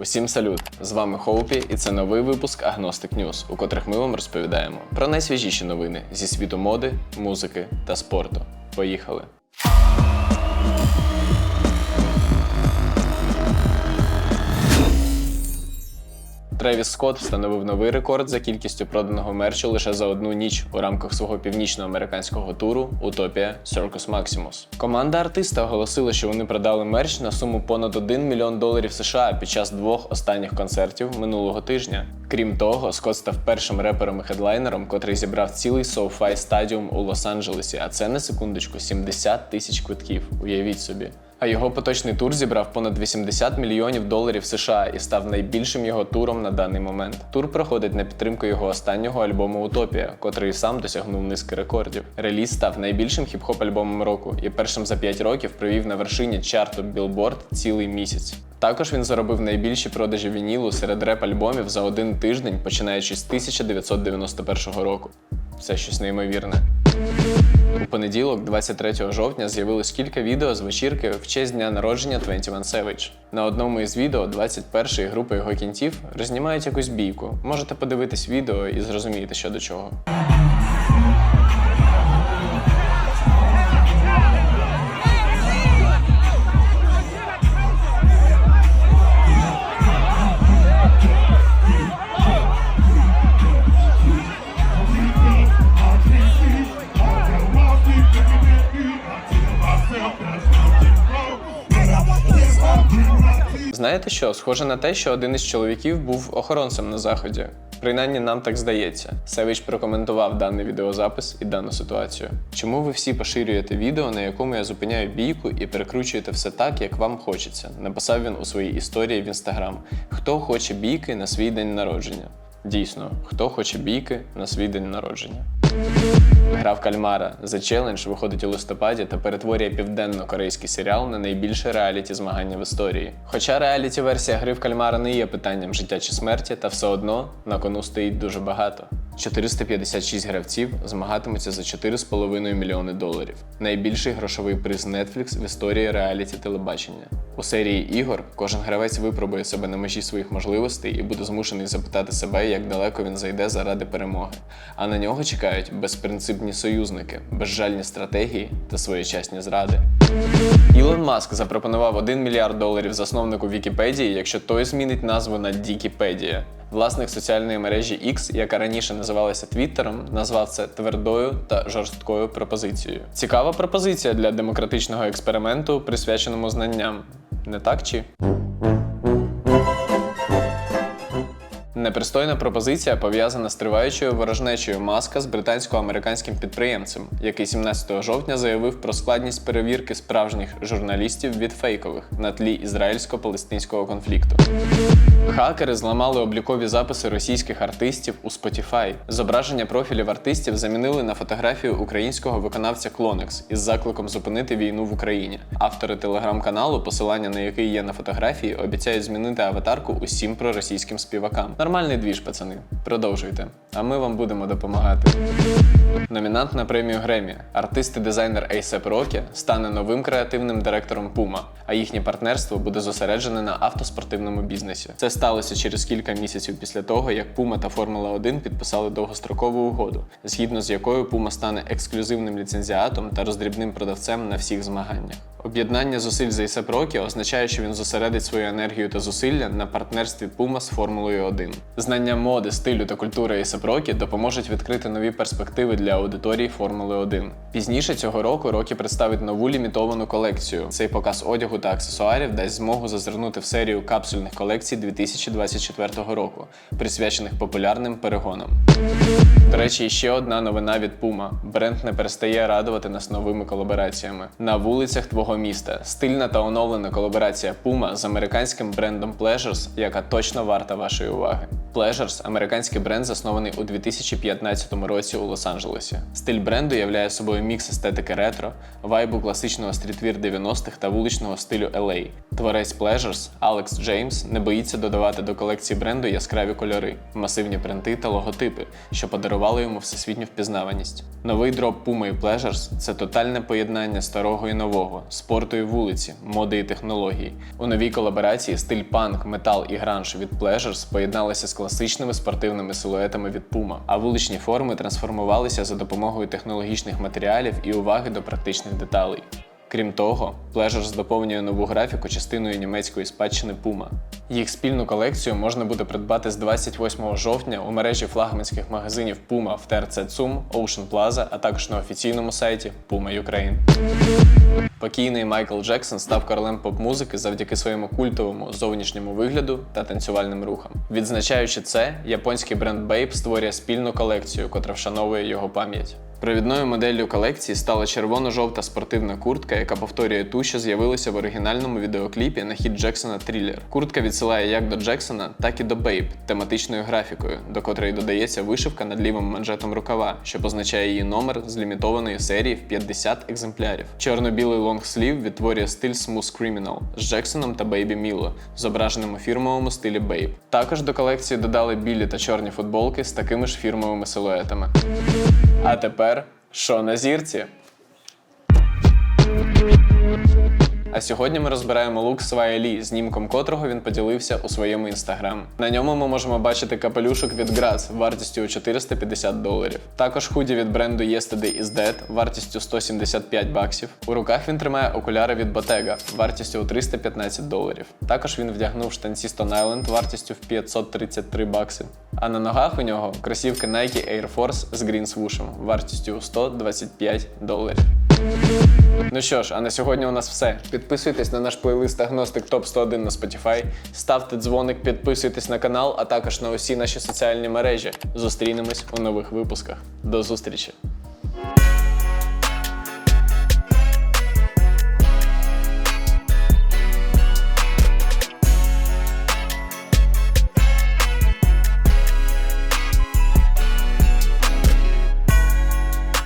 Усім салют! З вами Хоупі, і це новий випуск Agnostic News, у котрих ми вам розповідаємо про найсвіжіші новини зі світу моди, музики та спорту. Поїхали! Тревіс Скотт встановив новий рекорд за кількістю проданого мерчу лише за одну ніч у рамках свого північноамериканського туру Утопія Circus Maximus. Команда артиста оголосила, що вони продали мерч на суму понад 1 мільйон доларів США під час двох останніх концертів минулого тижня. Крім того, Скотт став першим репером і хедлайнером, котрий зібрав цілий SoFi Stadium у Лос-Анджелесі, а це на секундочку 70 тисяч квитків. Уявіть собі. А його поточний тур зібрав понад 80 мільйонів доларів США і став найбільшим його туром на даний момент. Тур проходить на підтримку його останнього альбому Утопія, котрий сам досягнув низки рекордів. Реліз став найбільшим хіп-хоп альбомом року і першим за 5 років провів на вершині чарту Billboard цілий місяць. Також він заробив найбільші продажі вінілу серед реп-альбомів за один тиждень, починаючи з 1991 року. Це щось неймовірне. У понеділок, 23 жовтня, з'явилось кілька відео з вечірки в честь дня народження 21 Savage. На одному із відео 21-ї групи його кінців рознімають якусь бійку. Можете подивитись відео і зрозуміти, що до чого. Знаєте що? Схоже на те, що один із чоловіків був охоронцем на заході. Принаймні нам так здається. Севич прокоментував даний відеозапис і дану ситуацію. Чому ви всі поширюєте відео, на якому я зупиняю бійку і перекручуєте все так, як вам хочеться? Написав він у своїй історії в інстаграм. Хто хоче бійки на свій день народження? Дійсно, хто хоче бійки на свій день народження? Гра в кальмара The Challenge виходить у листопаді та перетворює південно-корейський серіал на найбільше реаліті змагання в історії. Хоча реаліті версія гри в кальмара не є питанням життя чи смерті, та все одно на кону стоїть дуже багато. 456 гравців змагатимуться за 4,5 мільйони доларів. Найбільший грошовий приз Netflix в історії реаліті телебачення. У серії ігор кожен гравець випробує себе на межі своїх можливостей і буде змушений запитати себе, як далеко він зайде заради перемоги. А на нього чекають безпринципні союзники, безжальні стратегії та своєчасні зради. Ілон Маск запропонував 1 мільярд доларів засновнику Вікіпедії, якщо той змінить назву на Дікіпедія. Власник соціальної мережі X, яка раніше називалася Твіттером, назвав це твердою та жорсткою пропозицією. Цікава пропозиція для демократичного експерименту, присвяченому знанням. Не так чи? Непристойна пропозиція пов'язана з триваючою ворожнечею маска з британсько-американським підприємцем, який 17 жовтня заявив про складність перевірки справжніх журналістів від фейкових на тлі ізраїльсько-палестинського конфлікту. Хакери зламали облікові записи російських артистів у Spotify. Зображення профілів артистів замінили на фотографію українського виконавця Clonex із закликом зупинити війну в Україні. Автори телеграм-каналу, посилання на який є на фотографії, обіцяють змінити аватарку усім проросійським співакам. Нормальний двіж, пацани. Продовжуйте. А ми вам будемо допомагати. Номінант на премію Гремі, артист і дизайнер A$AP Rocky стане новим креативним директором Puma, а їхнє партнерство буде зосереджене на автоспортивному бізнесі. Це сталося через кілька місяців після того, як Puma та Формула 1 підписали довгострокову угоду, згідно з якою Puma стане ексклюзивним ліцензіатом та роздрібним продавцем на всіх змаганнях. Об'єднання зусиль з A$AP Rocky означає, що він зосередить свою енергію та зусилля на партнерстві Puma з Формулою 1. Знання моди, стилю та культури A$AP Rocky допоможуть відкрити нові перспективи для аудиторії Формули 1. Пізніше цього року Rocky представить нову лімітовану колекцію. Цей показ одягу та аксесуарів дасть змогу зазирнути в серію капсульних колекцій 2024 року, присвячених популярним перегонам. До речі, ще одна новина від Puma. Бренд не перестає радувати нас новими колабораціями. На вулицях твого міста стильна та оновлена колаборація Puma з американським брендом Pleasures, яка точно варта вашої уваги. Pleasures – американський бренд, заснований у 2015 році у Лос-Анджелесі. Стиль бренду являє собою мікс естетики ретро, вайбу класичного стрітвір 90-х та вуличного стилю LA. Творець Pleasures Алекс Джеймс не боїться додавати до колекції бренду яскраві кольори, масивні принти та логотипи, що подарували йому всесвітню впізнаваність. Новий дроп Puma і Pleasures – це тотальне поєднання старого і нового, спорту і вулиці, моди і технології. У новій колаборації стиль панк, метал і гранж від Pleasures поєдналися з класичними спортивними силуетами від Puma, а вуличні форми трансформувалися за допомогою технологічних матеріалів і уваги до практичних деталей. Крім того, Pleasures доповнює нову графіку частиною німецької спадщини Puma. Їх спільну колекцію можна буде придбати з 28 жовтня у мережі флагманських магазинів Puma в ТРЦ ЦУМ, Ocean Plaza, а також на офіційному сайті Puma Ukraine. Покійний Майкл Джексон став королем поп-музики завдяки своєму культовому зовнішньому вигляду та танцювальним рухам. Відзначаючи це, японський бренд Bape створює спільну колекцію, котра вшановує його пам'ять. Провідною моделлю колекції стала червоно-жовта спортивна куртка, яка повторює ту, що з'явилася в оригінальному відеокліпі на хіт Джексона Тріллер. Куртка відсилає як до Джексона, так і до Бейб тематичною графікою, до котрої додається вишивка над лівим манжетом рукава, що позначає її номер з лімітованої серії в 50 екземплярів. Чорно-білий лонгслів відтворює стиль Smooth Criminal з Джексоном та Бейбі Міло, зображеним у фірмовому стилі Бейб. Також до колекції додали білі та чорні футболки з такими ж фірмовими силуетами. А тепер що на зірці? А сьогодні ми розбираємо лук Свая Лі, знімком котрого він поділився у своєму інстаграм. На ньому ми можемо бачити капелюшок від Graz вартістю у 450 доларів. Також худі від бренду Yesterday is Dead вартістю 175 баксів. У руках він тримає окуляри від Bottega вартістю у 315 доларів. Також він вдягнув штанці Stone Island вартістю в 533 бакси. А на ногах у нього кросівки Nike Air Force з Green Swoosh вартістю у 125 доларів. Ну що ж, а на сьогодні у нас все. Підписуйтесь на наш плейлист Агностик Топ 101 на Spotify, ставте дзвоник, підписуйтесь на канал, а також на усі наші соціальні мережі. Зустрінемось у нових випусках. До зустрічі!